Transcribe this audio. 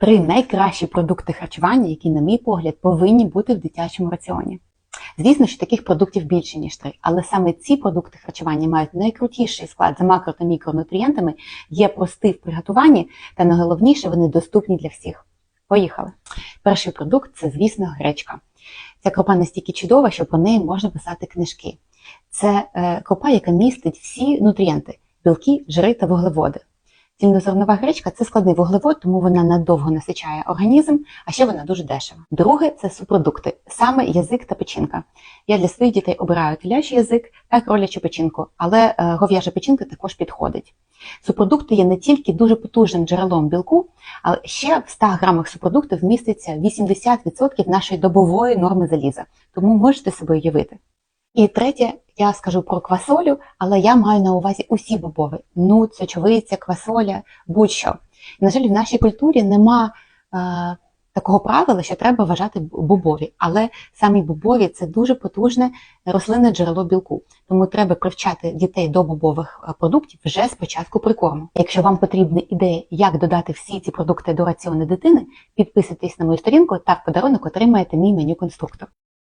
Три найкращі продукти харчування, які, на мій погляд, повинні бути в дитячому раціоні. Звісно, що таких продуктів більше, ніж три, але саме ці продукти харчування мають найкрутіший склад за макро та мікронутрієнтами, є прості в приготуванні, та найголовніше вони доступні для всіх. Поїхали. Перший продукт це, звісно, гречка. Ця крупа настільки чудова, що про неї можна писати книжки. Це е, крупа, яка містить всі нутрієнти білки, жири та вуглеводи. Цільнозернова гречка це складний вуглевод, тому вона надовго насичає організм, а ще вона дуже дешева. Друге це субпродукти, саме язик та печінка. Я для своїх дітей обираю телячий язик та кролячу печінку, але е, гов'яжа печінка також підходить. Субпродукти є не тільки дуже потужним джерелом білку, але ще в 100 грамах субпродуктів вміститься 80% нашої добової норми заліза, тому можете себе уявити. І третє, я скажу про квасолю, але я маю на увазі усі бобові. Нут, сочовиця, квасоля, будь-що. На жаль, в нашій культурі нема е, такого правила, що треба вважати бобові. Але самі бобові це дуже потужне рослинне джерело білку. Тому треба привчати дітей до бобових е, продуктів вже з початку прикорму. Якщо вам потрібна ідея, як додати всі ці продукти до раціону дитини, підписуйтесь на мою сторінку та в подарунок отримаєте мій меню конструктор.